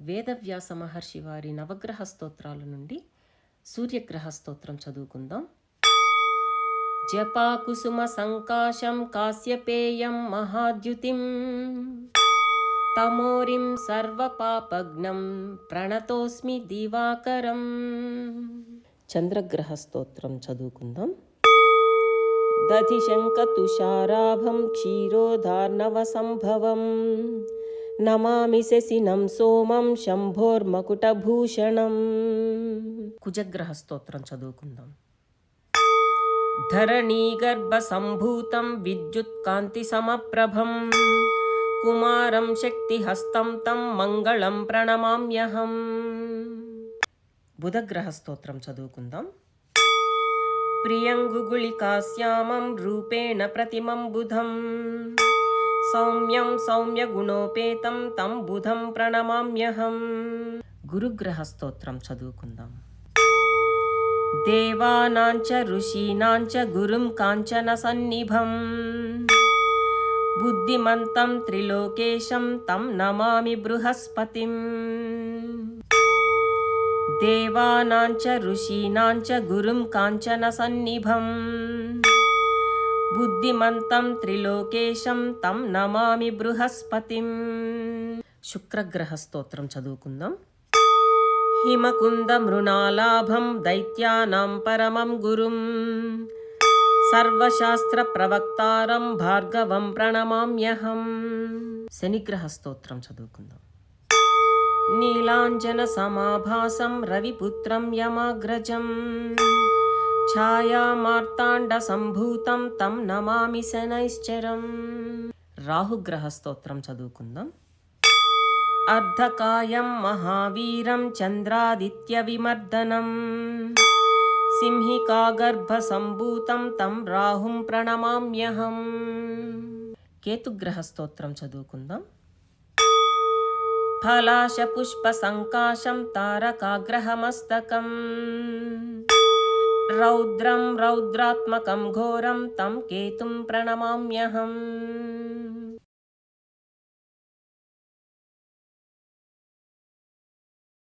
వేదవ్యాస మహర్షి వారి నవగ్రహ స్తోత్రాల నుండి సూర్యగ్రహ స్తోత్రం చదువుకుందాం. జపాకుసుమ సంకాశం కాశ్యపేయం మహాద్యుతిం. తమోరిం సర్వపాపగ్నం ప్రణతోస్మి దివాకరం. చంద్రగ్రహ స్తోత్రం చదువుకుందాం. దధిశంకతుషారాభం క్షీరోధార్ణవసంభవం. నమామి శశినం సోమం శంభోర్మకుటభూషణం. కుజగ్రహ స్తోత్రం చదువుకుందాం ధరణీగర్భసంభూతం విద్యుత్కాంతి సమప్రభం. కుమారం శక్తిహస్తం తం మంగళం ప్రణమామ్యహం. బుధగ్రహ స్తోత్రం చదువుకుందాం. ప్రియంగుగుళికాశ్యామం రూపేణ ప్రతిమం బుధం. సౌమ్యం సౌమ్యగుణోపేతం తం బుధం ప్రణమామ్యహం. గురుగ్రహ స్తోత్రం చదువుకుందాం. దేవానాంచ ఋషీనాంచ గురుం కాంచన సన్నిభం. బుద్ధిమంతం త్రిలోకేశం తం నమామి బృహస్పతిం. దేవానాంచ ఋషీనాంచ గురుం కాంచన సన్నిభం. బుద్ధిమంతం త్రిలోకేశం తం నమామి బృహస్పతిం. శుక్రగ్రహ స్తోత్రం చదువుకుందాం. హిమకుంద మృణాలాభం దైత్యానాం పరమం గురుం. సర్వశాస్త్ర ప్రవక్తారం భార్గవం ప్రణమామ్యహం. శనిగ్రహ స్తోత్రం చదువుకుందాం. నీలాంజన సమాభాసం రవిపుత్రం యమాగ్రజం. ఛాయామార్తాండ సంభూతం తం నమామి శనైశ్చరం. రాహుగ్రహ స్తోత్రం చదువుకుందాం. అర్ధకాయం మహావీరం చంద్రాదిత్య విమర్దనం సింహికాగర్భసంభూతం తం రాహుం ప్రణమామ్యహం. కేతుగ్రహ స్తోత్రం చదువుకుందాం. ఫలాశ పుష్ప సంకాశం తారకాగ్రహమస్తకం रौद्रं रौद्रात्मकं घोरं तं केतुं प्रणमाम्यहम्।